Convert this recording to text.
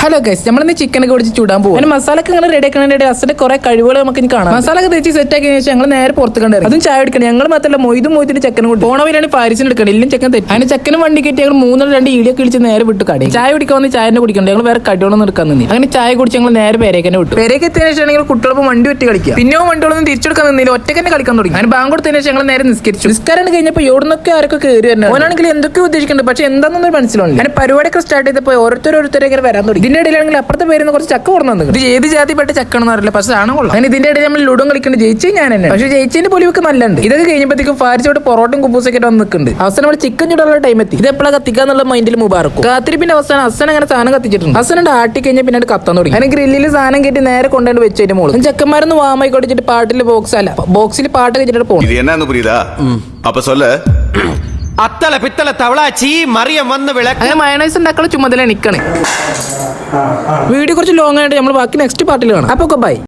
Hello guys നമ്മളിന്ന് chicken ഒക്കെ പിടിച്ച് ചൂടാൻ പോകും അതിന് മസാല ഒക്കെ ഇങ്ങനെ റെഡി ആക്കണേ അസിന്റെ കുറെ കഴിവുകൾ നമുക്ക് ഇനി കാണാം. മസാല ഒക്കെ തേച്ച് സെറ്റ് ആക്കിയ ശേഷം ഞങ്ങൾ നേരെ പുറത്ത് കണ്ടത് അതും ചായ എടുക്കണം ഞങ്ങൾ മാത്രമല്ല മൊയ്തും മൊയ്തിന്റെ ചെക്കനും കൂടി പോണവരാണ് പാരിസിന് എടുക്കണം. ഇല്ലെങ്കിൽ ചെക്കൻ തെറ്റി. അതിന് ചെക്കനും വണ്ടി കയറ്റി ഞങ്ങൾ മൂന്നോ രണ്ട് ഇടിയൊക്കെ ഇടിച്ച് നേരെ വിട്ടു കടി ചായ കുടിക്കാൻ വന്ന് ചായ തന്നെ കുടിക്കണ്ട. ഞങ്ങൾ വേറെ കടികളൊന്നും എടുക്കാൻ നിന്നി അങ്ങനെ ചായ കുടിച്ച് ഞങ്ങൾ നേരെ പേരേക്കന്നെ വിട്ടു. പേരേക്ക് എത്തിയതിനു ശേഷം ഞങ്ങൾ കുട്ടികളൊപ്പം വണ്ടി വെറ്റി കളിക്കുക പിന്നെയോ വണ്ടികളൊന്നും തിരിച്ചെടുക്കാൻ നിന്നില്ല. ഒറ്റയ്ക്ക് തന്നെ കളിക്കാൻ തുടങ്ങി. അങ്ങനെ ബാങ്ക് കൊടുത്തതിന് ശേഷം ഞങ്ങൾ നേരെ നിസ്കരിച്ചു. നിസ്കാരം കഴിഞ്ഞപ്പോൾ എവിടുന്നൊക്കെ ആരൊക്കെ കയറി വരുന്നത് ഓനാണെങ്കിൽ എന്തൊക്കെ ഉദ്ദേശിക്കുന്നുണ്ട് പക്ഷെ എന്താണെന്നൊന്നും മനസ്സിലാവില്ല അങ്ങനെ പരിപാടിയൊക്കെ സ്റ്റാർട്ട് ചെയ്തപ്പോൾ ഓരോരുത്തരോരുത്തരെ ഇങ്ങനെ വരാൻ തുടങ്ങി. ഇതിന്റെ ഇടയിലാണെങ്കിൽ അപ്പുറത്തെ പേരുന്ന കുറച്ച് ചക്ക കൊടുന്നു. ഇത് ഏത് ജാതിപ്പെട്ട ചക്കണെന്ന് അറിയില്ല പക്ഷെ ആണ് കൊള്ളാം അങ്ങനെ ഇതിന്റെ ഇടയിൽ നമ്മൾ ലുഡോ കളിക്കുന്നുണ്ട് ജയിച്ചു ഞാൻ തന്നെ. പക്ഷെ ജയിച്ചതിന്റെ പൊലിവൊക്കെ നല്ലുണ്ട് ഇതൊക്കെ കഴിഞ്ഞപ്പോഴത്തേക്കും ഫാരിച്ചോട്ട് പൊറോട്ടും കുബൂസൊക്കെ ആയിട്ട് വന്ന് നിൽക്കുന്നുണ്ട്. അവസാനം നമ്മൾ ചിക്കൻ ചൂടുള്ള ടൈം എത്തി. ഇത് എപ്പോഴാണ് കത്തിക്കാന്നുള്ള മൈൻഡിൽ മുബാർക്കും കാത്തിരിപ്പിന്റെ അവസാനം അസൻ അങ്ങനെ സാധനം കത്തിച്ചിട്ടുണ്ട്. അസനുണ്ട് ആട്ടി കഴിഞ്ഞാൽ പിന്നെ കത്താൻ തുടങ്ങി. അങ്ങനെ ഗ്രില്ലിൽ സാധനം കയറ്റി നേരെ കൊണ്ടുപോയി വെച്ചതിന്റെ മോൾ ചെക്കന്മാരൊന്ന് വാമായി കൊടുത്തിട്ട് പാട്ടിൽ ബോക്സ് അല്ല. ബോക്സിൽ പാട്ട് കഴിച്ചിട്ട് പോകും இது അത്തല പിത്തല തവളാച്ചി മറിയം വന്ന് വിളക്ക്. മയണൈസ് ഉണ്ടാക്കാനുള്ള ചുമതല നിക്കണേ വീഡിയോ കുറച്ച് ലോങ് ആയിട്ട് നമ്മൾ ബാക്കി നെക്സ്റ്റ് പാർട്ടിൽ കാണാം. അപ്പോൾ ബൈ